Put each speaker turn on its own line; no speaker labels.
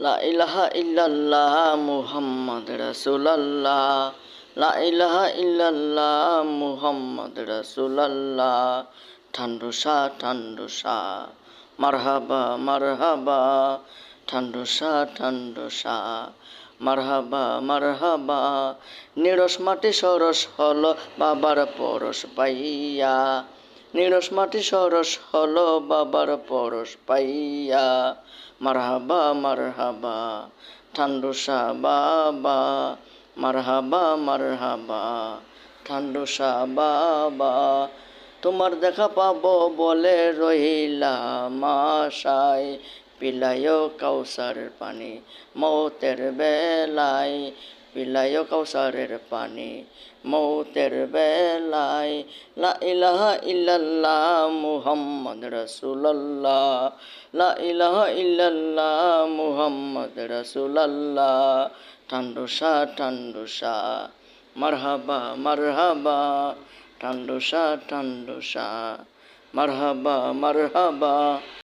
লা ইলাহা ইল্লাল্লাহ মুহাম্মদ রাসূলুল্লাহ। লা ইলাহা ইল্লাল্লাহ মুহাম্মদ রাসূলুল্লাহ। ঠান্ডুসা ঠান্ডুসা। মারহাবা মারহাবা। ঠান্ডুসা ঠান্ডুসা। মারহাবা মারহাবা। নিরস মাটি সরস হল বাবার পরশ পাইয়া। নিরস মাটি সরস হলো বাবার পরশ পাইয়া। মারহাবা মারহাবা ঠান্ডুসা বাবা। মারহাবা মারহাবা ঠান্ডুসা বাবা। তোমার দেখা পাবো বলে রহিলাম আশায়। পিলায় কাউসারের পানি মৌতের বেলায়। পিলায় কাউসারের পানি মৌতের বেলায় লা ইলাহা ইল্লাল্লাহ মুহাম্মদ রাসূলুল্লাহ লা ইলাহা ইল্লাল্লাহ মুহাম্মদ রাসূলুল্লাহ ঠান্ডুসা ঠান্ডুসা মারহাবা মারহাবা ঠান্ডুসা ঠান্ডুসা মারহাবা মারহাবা